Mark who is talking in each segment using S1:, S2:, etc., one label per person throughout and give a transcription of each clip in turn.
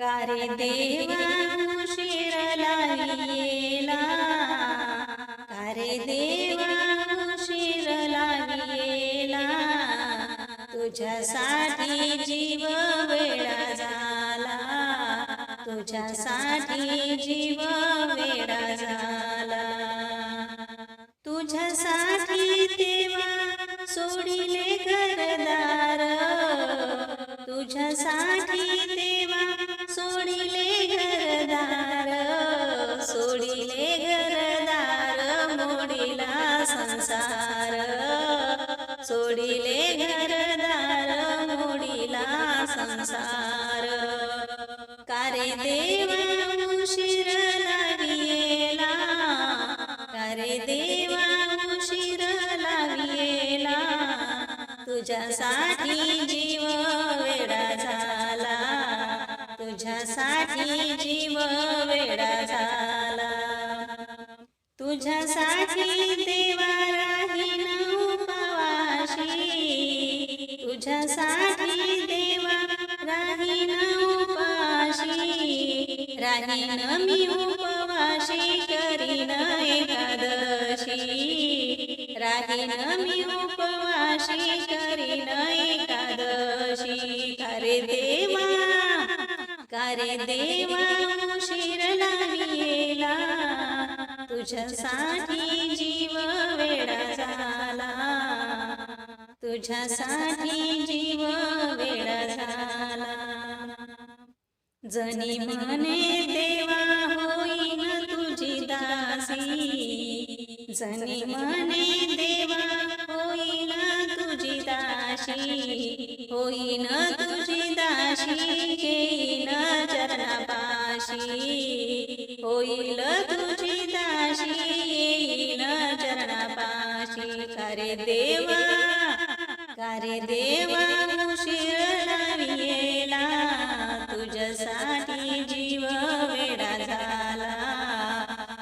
S1: गारे देवा उशीर लाविला गारे देवा उशीर लाविला तुझ्यासाठी जीव वेळा झाला. तुझ्यासाठी जीव वेळा झाला. तुझ्यासाठी देवा सोडिले घरदार. तुझ्यासाठी सोडिले घरदार सोडिले घरदार मोडीला संसार. सोडिले घरदार मोडीला संसार. कारे देवा उशीर लाविला कारे देवा उशीर लाविला तुझ्यासाठी जीव वेडा झाला तुझ्यासाठी जीव वेडा झाला. तुझ्यासाठी देवा राहीन उपवाशी तुझ्यासाठी देवा राहीन उपाशी राहीन मी उपवाशी करीन एकादशी. राहीन मी उपवाशी करीन एकादशी. अरे देव अरे देवा उशीर येला तुझ्यासाठी जीव वेडा झाला. तुझ्यासाठी जीव वेडा झाला. जनी म्हणे देवा होईन तुझी दासी. जनी म्हणे देवा होईन तुझी दाशी होईन तुझी दाशी होईल तुझी दाशी येईन चरणापाशी करे देवा करे देवा उशीर लाविला तुझ्यासाठी जीव वेडा झाला.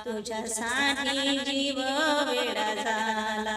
S1: तुझ्यासाठी जीव वेडा झाला.